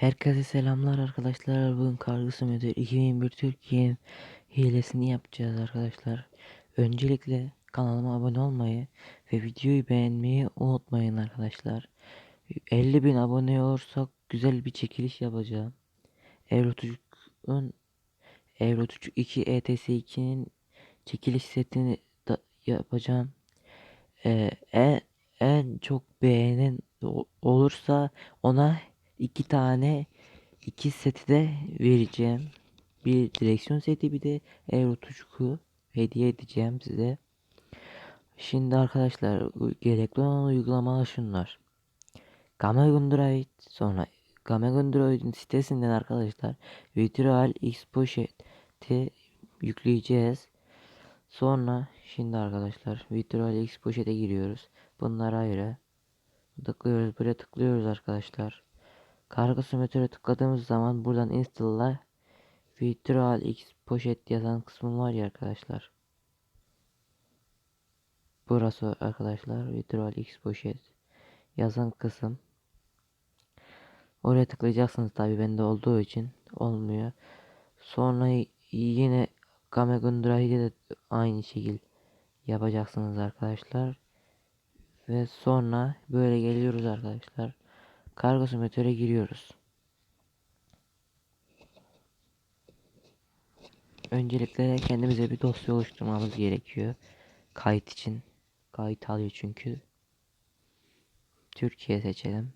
Herkese selamlar arkadaşlar. Bugün Kargısı Müdür 2021 Türkiye hilesini yapacağız arkadaşlar. Öncelikle kanalıma abone olmayı ve videoyu beğenmeyi unutmayın arkadaşlar. 50 bin abone olursak güzel bir çekiliş yapacağım. Eurotucuk'un Eurotucuk 2 ETS2'nin çekiliş setini da yapacağım. Ee, en, en çok beğenen olursa ona iki tane iki seti de vereceğim. Bir direksiyon seti bir de Eurotucuk'u hediye edeceğim size. Şimdi arkadaşlar gerekli olan uygulamalar şunlar. Game Android sonra Game Android'in sitesinden arkadaşlar Virtual X Pocket'i yükleyeceğiz. Sonra şimdi arkadaşlar Virtual X Pocket'e giriyoruz. Bunlar ayrı. Tıklıyoruz buraya tıklıyoruz arkadaşlar. Kargo simülatörü tıkladığımız zaman buradan install'la Virtual X Pocket yazan kısmı var ya arkadaşlar. Burası arkadaşlar Virtual X Pocket yazan kısım. Oraya tıklayacaksınız tabi bende olduğu için olmuyor. Sonra yine Game Android'de de aynı şekil yapacaksınız arkadaşlar. Ve sonra böyle geliyoruz arkadaşlar. Kargo simülatöre giriyoruz. Öncelikle kendimize bir dosya oluşturmamız gerekiyor. Kayıt için. Kayıt alıyor çünkü. Türkiye seçelim.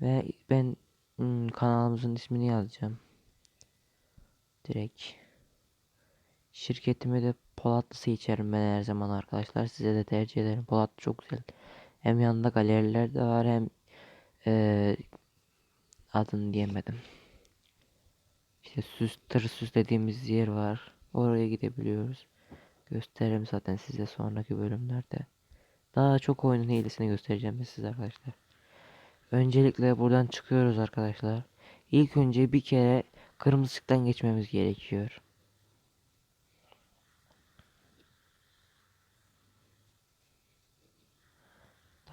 Ve ben hmm, kanalımızın ismini yazacağım. Direkt. Şirketimi de Polatlı seçerim ben her zaman arkadaşlar. Size de tercih ederim. Polatlı çok güzel. Hem yanında galeriler de var hem eee adını diyemedim. İşte süs tır süs dediğimiz yer var. Oraya gidebiliyoruz. Gösteririm zaten size sonraki bölümlerde. Daha çok oyunun hilesini göstereceğim size arkadaşlar. Öncelikle buradan çıkıyoruz arkadaşlar. İlk önce bir kere kırmızı ışıktan geçmemiz gerekiyor.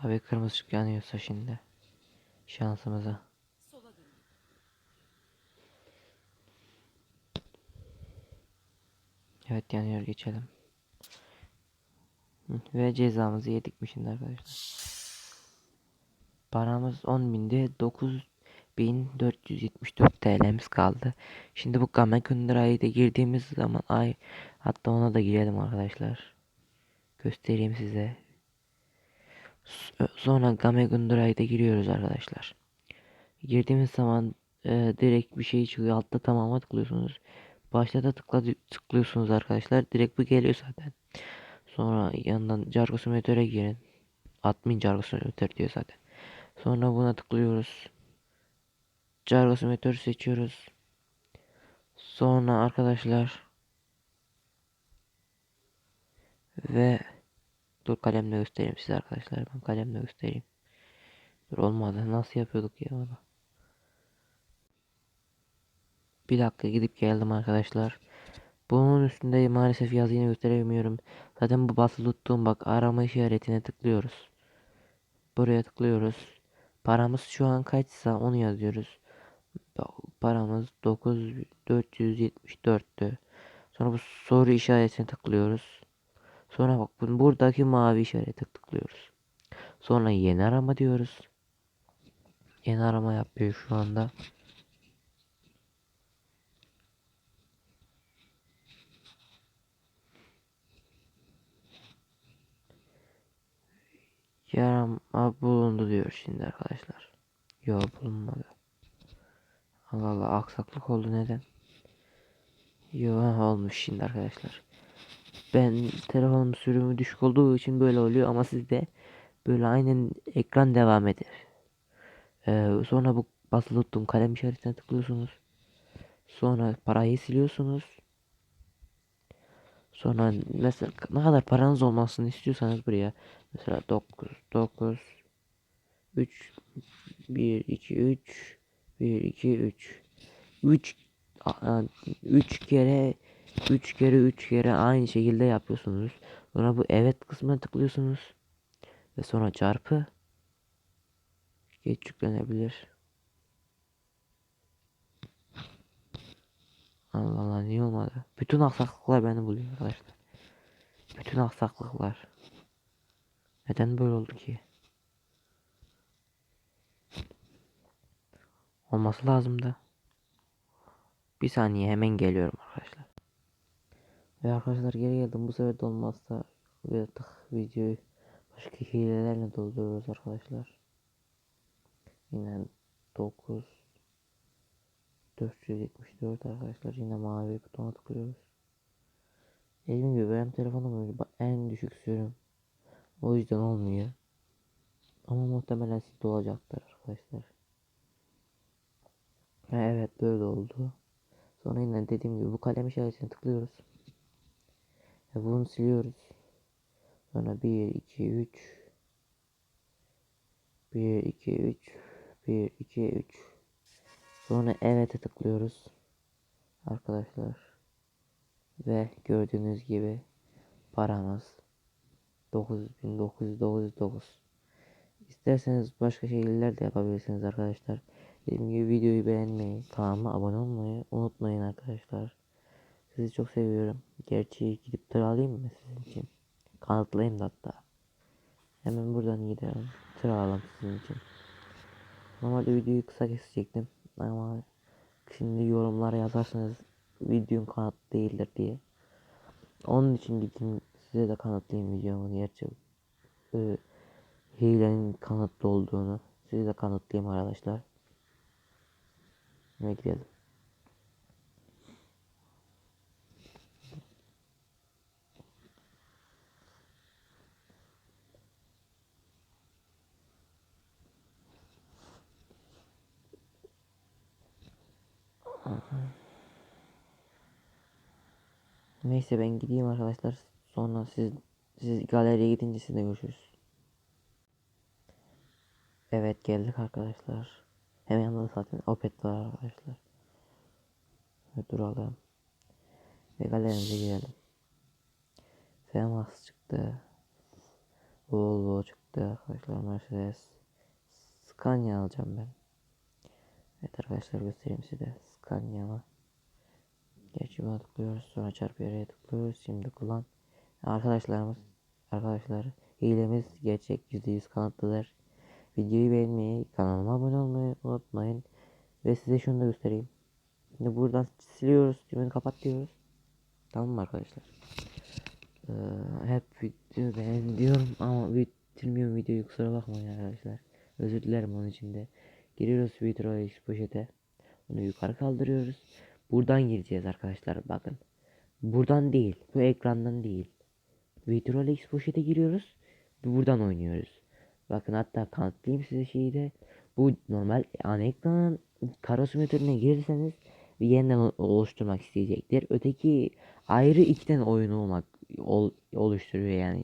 Tabii kırmızı ışık yanıyorsa şimdi. Şansımıza. Evet yanıyor geçelim. Ve cezamızı yedik şimdi arkadaşlar? Paramız 10 binde 9474 TL'miz kaldı. Şimdi bu Game Kundra'yı da girdiğimiz zaman ay hatta ona da girelim arkadaşlar. Göstereyim size. Sonra Game Kundra'yı da giriyoruz arkadaşlar. Girdiğimiz zaman e, direkt bir şey çıkıyor. Altta tamama tıklıyorsunuz. Başta da tıkla tıklıyorsunuz arkadaşlar. Direkt bu geliyor zaten. Sonra yandan Jargo Simulator'a girin. Admin Jargo Simulator diyor zaten. Sonra buna tıklıyoruz. Jargo Simulator seçiyoruz. Sonra arkadaşlar ve dur kalemle göstereyim size arkadaşlar. Ben kalemle göstereyim. Dur olmadı. Nasıl yapıyorduk ya onu? Bir dakika gidip geldim arkadaşlar. Bunun üstünde maalesef yazıyı gösteremiyorum. Zaten bu basılı tuttuğum bak arama işaretine tıklıyoruz. Buraya tıklıyoruz. Paramız şu an kaçsa onu yazıyoruz. Paramız 9474'tü. Sonra bu soru işaretine tıklıyoruz. Sonra bak bu- buradaki mavi işarete tıklıyoruz. Sonra yeni arama diyoruz. Yeni arama yapıyor şu anda. Yarama bulundu diyor şimdi arkadaşlar. Yok bulunmadı. Allah Allah aksaklık oldu neden? Yo ha, olmuş şimdi arkadaşlar. Ben telefonum sürümü düşük olduğu için böyle oluyor ama sizde böyle aynen ekran devam eder. Ee, sonra bu basılı tuttuğum kalem işaretine tıklıyorsunuz. Sonra parayı siliyorsunuz. Sonra mesela ne kadar paranız olmasını istiyorsanız buraya mesela 9 9 3 1 2 3 1 2 3 3 3 kere 3 kere 3 kere aynı şekilde yapıyorsunuz. Sonra bu evet kısmına tıklıyorsunuz. Ve sonra çarpı. Geç yüklenebilir. Allah Allah niye olmadı? Bütün aksaklıklar beni buluyor arkadaşlar. Bütün aksaklıklar. Neden böyle oldu ki? Olması lazım da. Bir saniye hemen geliyorum arkadaşlar. Ve arkadaşlar geri geldim. Bu sefer de olmazsa artık videoyu başka hilelerle dolduruyoruz arkadaşlar. Yine 9 474 arkadaşlar yine mavi butona tıklıyoruz. Dediğim gibi benim telefonum en düşük sürüm. O yüzden olmuyor. Ama muhtemelen sizde olacaktır arkadaşlar. Evet böyle oldu. Sonra yine dediğim gibi bu kalem işaretine tıklıyoruz. Ve bunu siliyoruz. Sonra 1, 2, 3 1, 2, 3 1, 2, 3 Sonra evet'e tıklıyoruz. Arkadaşlar. Ve gördüğünüz gibi paramız 9999 İsterseniz başka şeyler de yapabilirsiniz arkadaşlar. Dediğim gibi videoyu beğenmeyi, kanalıma abone olmayı unutmayın arkadaşlar. Sizi çok seviyorum. Gerçi gidip tır alayım mı sizin için? Kanıtlayayım da hatta. Hemen buradan gidelim. Tır alalım sizin için. Normalde videoyu kısa kesecektim. Ama şimdi yorumlara yazarsanız videom kanıt değildir diye. Onun için gittim size de kanıtlayayım videomun gerçi e, hilenin kanıtlı olduğunu size de kanıtlayayım arkadaşlar. Ne gidelim. Neyse ben gideyim arkadaşlar. Sonra siz siz galeriye gidince sizle görüşürüz. Evet geldik arkadaşlar. Hemen yanında zaten Opet var arkadaşlar. Ve duralım. Ve galerimize girelim. Femas çıktı. Volvo çıktı arkadaşlar. Mercedes. Scania alacağım ben. Evet arkadaşlar göstereyim size. Var. Gerçi buna tıklıyoruz. Sonra çarpı yarıya tıklıyoruz. Şimdi kullan. Arkadaşlarımız arkadaşlar hilemiz gerçek %100 kanıtlıdır. Videoyu beğenmeyi, kanalıma abone olmayı unutmayın. Ve size şunu da göstereyim. Şimdi buradan siliyoruz. Şimdi kapat diyoruz. Tamam mı arkadaşlar? Ee, hep video beğen diyorum ama bitirmiyorum videoyu kusura bakmayın arkadaşlar. Özür dilerim onun için de. Giriyoruz Twitter poşete. Bunu yukarı kaldırıyoruz. Buradan gireceğiz arkadaşlar bakın. Buradan değil. Bu ekrandan değil. Virtual X poşete giriyoruz. Buradan oynuyoruz. Bakın hatta kanıtlayayım size şeyi de. Bu normal ana ekranın kara simülatörüne girirseniz yeniden oluşturmak isteyecektir. Öteki ayrı iki tane oyun olmak ol, oluşturuyor yani.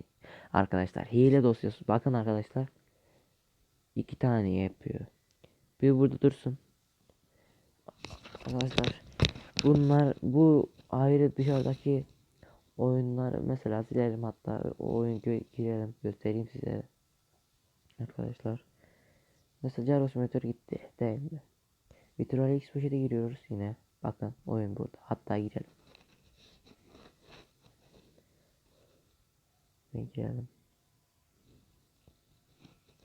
Arkadaşlar hile dosyası bakın arkadaşlar. iki tane yapıyor. Bir burada dursun. Arkadaşlar bunlar bu ayrı dışarıdaki oyunlar. Mesela silelim hatta o oyun girelim göstereyim size. Arkadaşlar mesela Gyro Simulator gitti değil mi? Virtual X poşete giriyoruz yine. Bakın oyun burada. Hatta girelim. Ve girelim.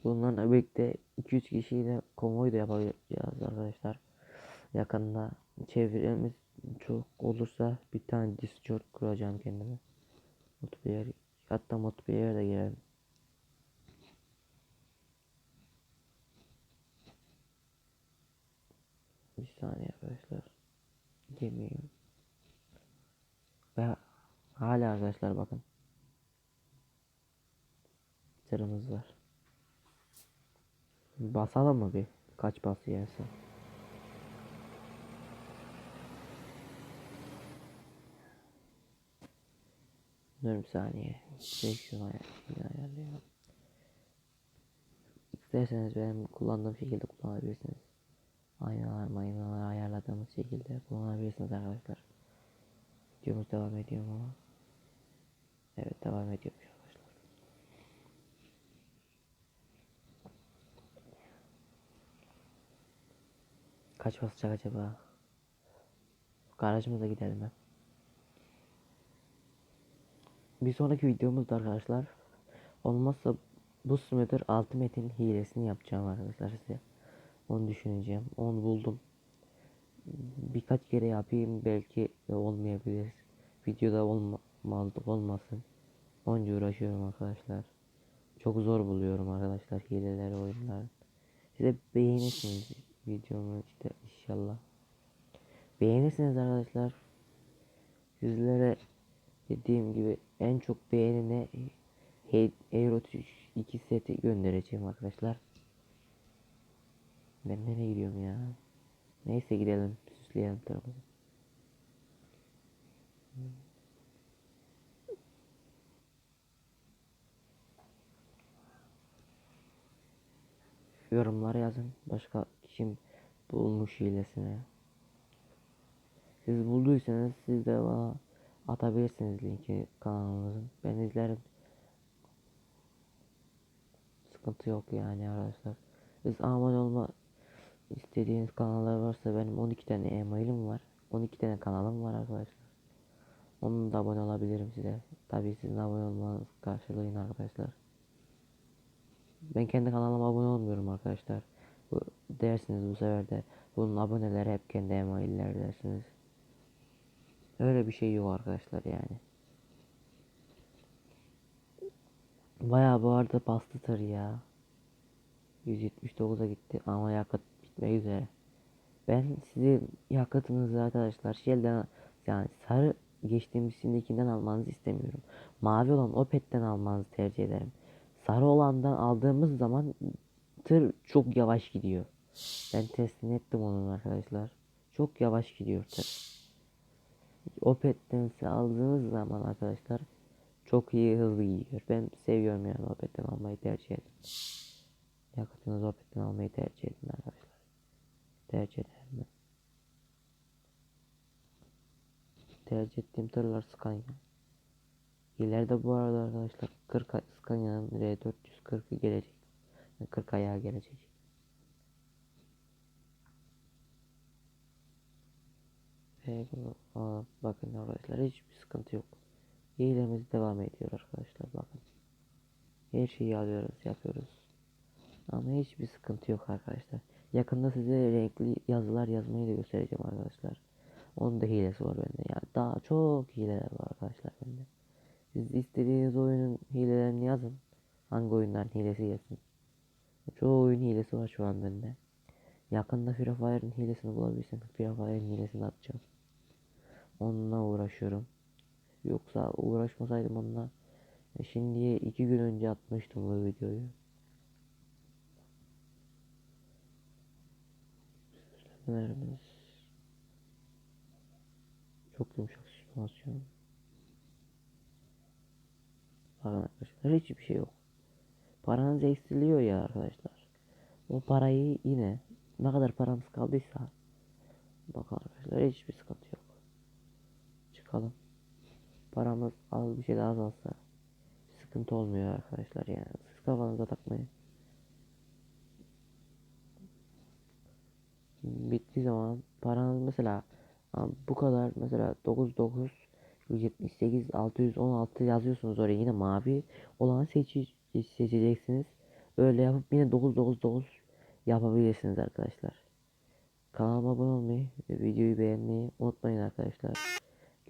Bunlarla birlikte 2-3 kişiyle konvoy da yapacağız arkadaşlar yakında çevremiz çok olursa bir tane Discord kuracağım kendime. Multiplayer hatta multiplayer de girelim. Bir saniye arkadaşlar. Demeyeyim. Ve hala arkadaşlar bakın. Sırımız var. Basalım mı bir? Kaç bas yerse. Dur bir saniye. Direksiyon ayarlayalım. İsterseniz benim kullandığım şekilde kullanabilirsiniz. Aynalar maynalar ayarladığımız şekilde kullanabilirsiniz arkadaşlar. Videomuz devam ediyor ama. Evet devam ediyormuş arkadaşlar. Kaç basacak acaba? Garajımıza gidelim ben. Bir sonraki videomuzda arkadaşlar olmazsa bu simülatör altı metin hilesini yapacağım arkadaşlar size. Onu düşüneceğim. Onu buldum. Birkaç kere yapayım belki olmayabilir. Videoda olmazlık olmasın. Onca uğraşıyorum arkadaşlar. Çok zor buluyorum arkadaşlar hileleri oyunlar. Size beğenirsiniz videomu işte inşallah. Beğenirsiniz arkadaşlar. Sizlere dediğim gibi en çok beğenine Euro 2 seti göndereceğim arkadaşlar. Ben nereye gidiyorum ya? Neyse gidelim süsleyelim tarafımızı. Yorumlara yazın. Başka kim bulmuş hilesine. Siz bulduysanız siz de bana atabilirsiniz linki kanalımızın. Ben izlerim. Sıkıntı yok yani arkadaşlar. Siz abone olma istediğiniz kanallar varsa benim 12 tane e-mailim var. 12 tane kanalım var arkadaşlar. Onun da abone olabilirim size. Tabii sizin abone olmanız karşılığında arkadaşlar. Ben kendi kanalıma abone olmuyorum arkadaşlar. Bu dersiniz bu sefer de bunun aboneleri hep kendi emailler dersiniz. Öyle bir şey yok arkadaşlar yani. Bayağı bu arada bastı tır ya. 179'a gitti ama yakıt bitmek üzere. Ben sizin yakıtınızı arkadaşlar Shell'den yani sarı geçtiğimiz şimdikinden almanızı istemiyorum. Mavi olan Opet'ten almanızı tercih ederim. Sarı olandan aldığımız zaman tır çok yavaş gidiyor. Ben testini ettim onun arkadaşlar. Çok yavaş gidiyor tır. Opet'ten aldığınız zaman arkadaşlar çok iyi hızlı gidiyor. Ben seviyorum yani Opet'ten almayı tercih ederim. Yakıtınızı Opet'ten almayı tercih edin arkadaşlar. Tercih ederim ben. Tercih ettiğim tırlar Scania. İleride bu arada arkadaşlar 40 Scania'nın R440'ı gelecek. Yani 40 ayağı gelecek. Aa, bakın arkadaşlar hiçbir sıkıntı yok. Hilemiz devam ediyor arkadaşlar bakın. Her şeyi alıyoruz yapıyoruz. Ama hiçbir sıkıntı yok arkadaşlar. Yakında size renkli yazılar yazmayı da göstereceğim arkadaşlar. Onun da hilesi var bende. Yani daha çok hileler var arkadaşlar bende. Siz istediğiniz oyunun hilelerini yazın. Hangi oyundan hilesi gelsin. Çoğu oyun hilesi var şu an bende. Yakında Free Fire'ın hilesini bulabilirsem Free Fire'ın hilesini atacağım. Onunla uğraşıyorum. Yoksa uğraşmasaydım onunla e şimdiye iki gün önce atmıştım bu videoyu. Süslemelerimiz çok yumuşak süspansiyon. Bakın arkadaşlar hiçbir şey yok. Paranız eksiliyor ya arkadaşlar. O parayı yine ne kadar paramız kaldıysa bakın arkadaşlar hiçbir sıkıntı yok. Çıkalım. Paramız az bir şey daha azalsa sıkıntı olmuyor arkadaşlar yani. Siz kafanıza takmayın. Bittiği zaman paranız mesela bu kadar mesela 99 178 616 yazıyorsunuz oraya yine mavi olan seçi seçeceksiniz. Öyle yapıp yine 999 yapabilirsiniz arkadaşlar. Kanalıma abone olmayı ve videoyu beğenmeyi unutmayın arkadaşlar.